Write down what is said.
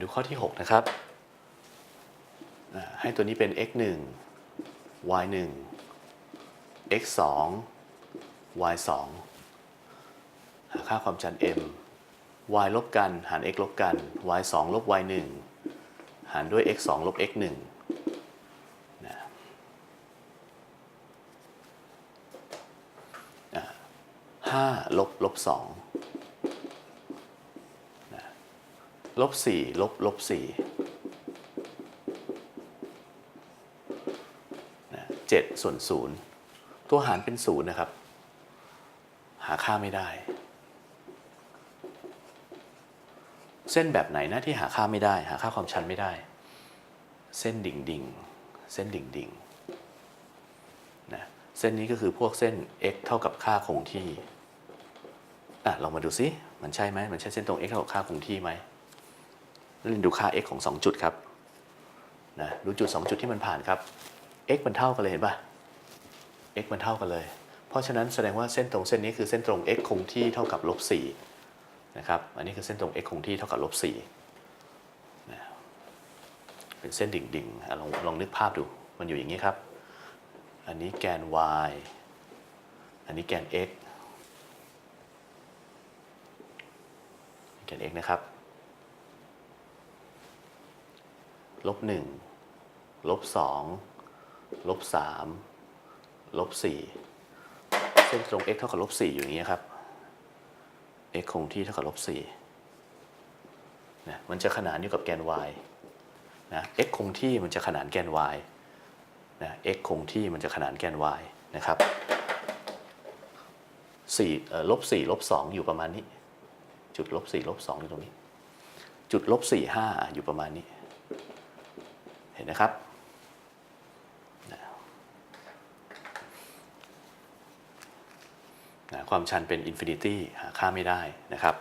ดูข้อที่ 6 นะครับ ให้ตัวนี้เป็น x 1 y 1 x 2 y 2หาค่าความชัน m y ลบกัน หาร x ลบกัน y 2ลบ y 1หารด้วย x 2ลบ x 1นะอ่าห้าลบลบสองนะ ลบสี่ลบลบสี่เจ็ดส่วนศูนย์ตัวหารเป็นศูนย์นะครับ หาค่าไม่ได้ เส้นแบบไหนนะที่หาค่าไม่ได้ หาค่าความชันไม่ได้ เส้นดิ่งดิ่งเส้นดิ่งดิ่งนะเส้นนี้ก็คือพวกเส้น x เท่ากับค่าคงที่อะลองมาดูซิมันใช่ไหมมันใช่เส้นตรง x เท่ากับค่าคงที่ไหม แล้วดูค่า x ของ 2 จุดครับนะดูจุด 2 จุดที่มันผ่านครับ x มันเท่ากันเลยเห็นปะ x มันเท่ากันเลย เพราะฉะนั้นแสดงว่าเส้นตรงเส้นนี้คือเส้นตรง x คงที่เท่ากับลบ4นะครับ อันนี้คือเส้นตรง x คงที่เท่ากับลบ4นะเป็นเส้นดิ่งดิ่งๆลองลองนึกภาพดู มันอยู่อย่างนี้ครับ อันนี้แกน y อันนี้แกน x แกน x นะครับ ลบ1ลบ2ลบ3ลบ4เส้นตรง x เท่ากับลบ4อยู่อย่างนี้ครับ x คงที่เท่ากับลบ4นะมันจะขนานอยู่กับแกน y นะ x คงที่มันจะขนานแกน y นะ x คงที่มันจะขนานแกน y นะครับ4เอ่อลบ4ลบ2อยู่ประมาณนี้ จุดลบ4ลบ2อยู่ตรงนี้ จุดลบ4 5อยู่ประมาณนี้ ห็นนะครับ ความชันเป็นอินฟินิตี้หาค่าไม่ได้นะครับ